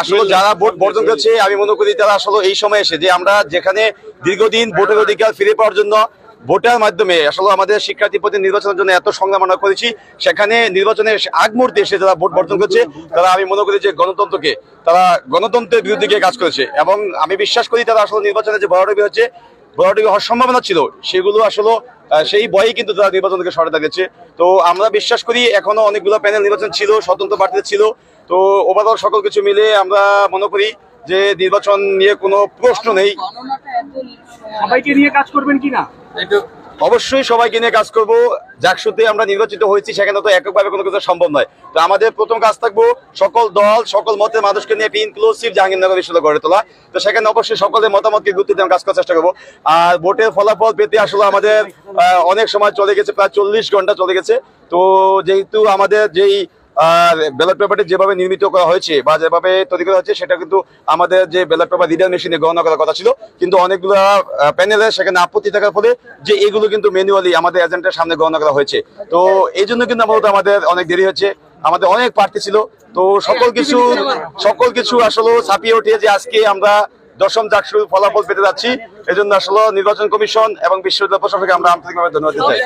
আসলে যারা ভোট বর্জন করছে, আমি মনে করি তারা আসলে এই সময় এসে যে আমরা যেখানে দীর্ঘদিন ভোটের অধিকার ফিরে পাওয়ার জন্য ভোটের মাধ্যমে আসলে আমাদের শিক্ষার্থী প্রতি নির্বাচনের জন্য এত সংগ্রাম আমরা করেছি, সেখানে নির্বাচনের আগ মুহূর্তে এসে যারা ভোট বর্জন করছে, তারা আমি মনে করি যে গণতন্ত্রকে, তারা গণতন্ত্রের বিরুদ্ধে গিয়ে কাজ করেছে এবং আমি বিশ্বাস করি তারা আসলে নির্বাচনে যে বড় হচ্ছে বড়টি হওয়ার সম্ভাবনা ছিল, সেগুলো আসলে সেই ভয়ে কিন্তু তারা নির্বাচনকে সরে দাঁড়িয়েছে তো আমরা বিশ্বাস করি এখনও অনেকগুলো প্যানেল নির্বাচন ছিল, স্বতন্ত্র প্রার্থীদের ছিল তো ওভারঅল সকল কিছু মিলে আমরা মনে করি যে নির্বাচন নিয়ে কোনো প্রশ্ন নেই। সবাইকে নিয়ে কাজ করবেন কিনা? অবশ্যই সবাইকে নিয়ে কাজ করব। যাকসুতে আমরা নির্বাচিত হয়েছি সেখানে তো এককভাবে কোনো কিছু সম্ভব নয়। তো আমাদের প্রথম কাজ থাকব সকল দল সকল মতের মানুষকে নিয়ে ইনক্লুসিভ জাহাঙ্গীরনগর বিশ্ববিদ্যালয় গড়ে তোলা। তো সেখানে অবশ্যই সকলের মতামতকে গুরুত্ব দিয়ে আমরা কাজ করার চেষ্টা করব। আর ভোটের ফলাফল পেতে আসলে আমাদের অনেক সময় চলে গেছে প্রায় চল্লিশ ঘণ্টা চলে গেছে। তো যেহেতু আমাদের যেই ব্যালট পেপারটি যেভাবে নির্মিত করা হয়েছে বা যেভাবে তৈরি করা হয়েছে সেটা কিন্তু আমাদের যে ব্যালট পেপার রিডার মেশিনে গণনা করার কথা ছিল। কিন্তু অনেকগুলো প্যানেলে সেখানে আপত্তি থাকার ফলে যে এগুলো কিন্তু ম্যানুয়ালি আমাদের এজেন্টের সামনে গণনা করা হয়েছে। তো এই জন্য কিন্তু মূলত আমাদের অনেক দেরি হচ্ছে আমাদের অনেক প্রার্থী ছিল। তো সকল কিছু সকল কিছু আসলে ছাপিয়ে উঠে যে আজকে আমরা দশম চাকসুর ফলাফল পেতে যাচ্ছি। এই জন্য আসলে নির্বাচন কমিশন এবং বিশ্ববিদ্যালয় প্রশাসনকে আমরা আন্তরিকভাবে ধন্যবাদ দিতে চাই।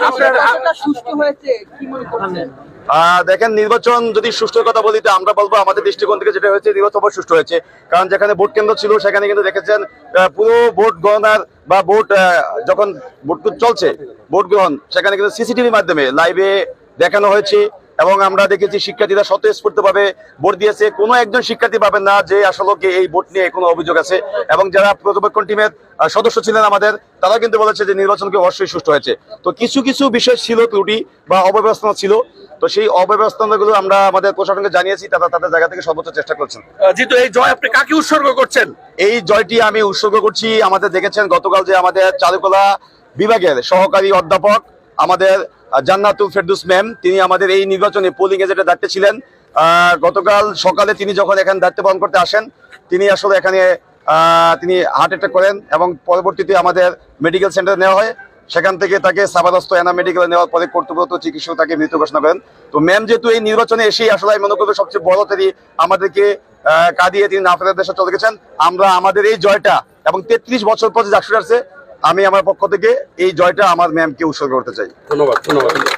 দেখেন নির্বাচন যদি সুষ্ঠুর কথা বলি তো আমরা বলব আমাদের দৃষ্টিকোণ থেকে যেটা হয়েছে নির্বাচন সুষ্ঠু হয়েছে। কারণ যেখানে ভোট কেন্দ্র ছিল সেখানে কিন্তু দেখেছেন পুরো ভোট গণনার বা ভোট যখন ভোট চলছে ভোট গ্রহণ সেখানে কিন্তু সিসিটিভির মাধ্যমে লাইভে দেখানো হয়েছে। এবং আমরা দেখেছি শিক্ষার্থীরা স্বতঃস্ফূর্ত ভাবে ভোট দিয়েছে। কোনো একজন শিক্ষার্থী পাবেন না যে আসলে এই ভোট নিয়ে কোনো অভিযোগ আছে। এবং যারা প্রতিপক্ষণ টিমের সদস্য ছিলেন আমাদের তারা কিন্তু বলেছে যে নির্বাচনকে অবশ্যই সুষ্ঠু হয়েছে। তো কিছু কিছু বিষয় ছিল ত্রুটি বা অব্যবস্থা ছিল। তো সেই অব্যবস্থাগুলো আমরা আমাদের প্রশাসনকে জানিয়েছি তারা তাদের জায়গা থেকে সর্বোচ্চ চেষ্টা করছেন। যেহেতু এই জয় আপনি কাকে উৎসর্গ করছেন? এই জয়টি আমি উৎসর্গ করছি। আমাদের দেখেছেন গতকাল যে আমাদের চারুকলা বিভাগের সহকারী অধ্যাপক আমাদের জান্নাতুল ফেরদুস ম্যাম, তিনি আমাদের এই নির্বাচনে পোলিং এজেন্টের দায়িত্বে ছিলেন গতকাল সকালে তিনি যখন এখানে দায়িত্ব পালন করতে আসেন, তিনি আসলে এখানে তিনি হার্ট অ্যাটাক করেন এবং পরবর্তীতে আমাদের মেডিকেল সেন্টারে নেওয়া হয়। সেখান থেকে তাকে সাবাদস্ত এনা মেডিকেলে নেওয়ার পরে কর্তব্যরত চিকিৎসক তাকে মৃত ঘোষণা করেন। তো ম্যাম যেহেতু এই নির্বাচনে এসেই আসলে আমি মনে করব সবচেয়ে বড় তিনি আমাদেরকে কাঁদিয়ে তিনি না ফেরার দেশে চলে গেছেন। আমরা আমাদের এই জয়টা এবং তেত্রিশ বছর পর যে আসছে আমি আমার পক্ষ থেকে এই জয়টা আমার ম্যামকে উৎসর্গ করতে চাই। ধন্যবাদ ধন্যবাদ।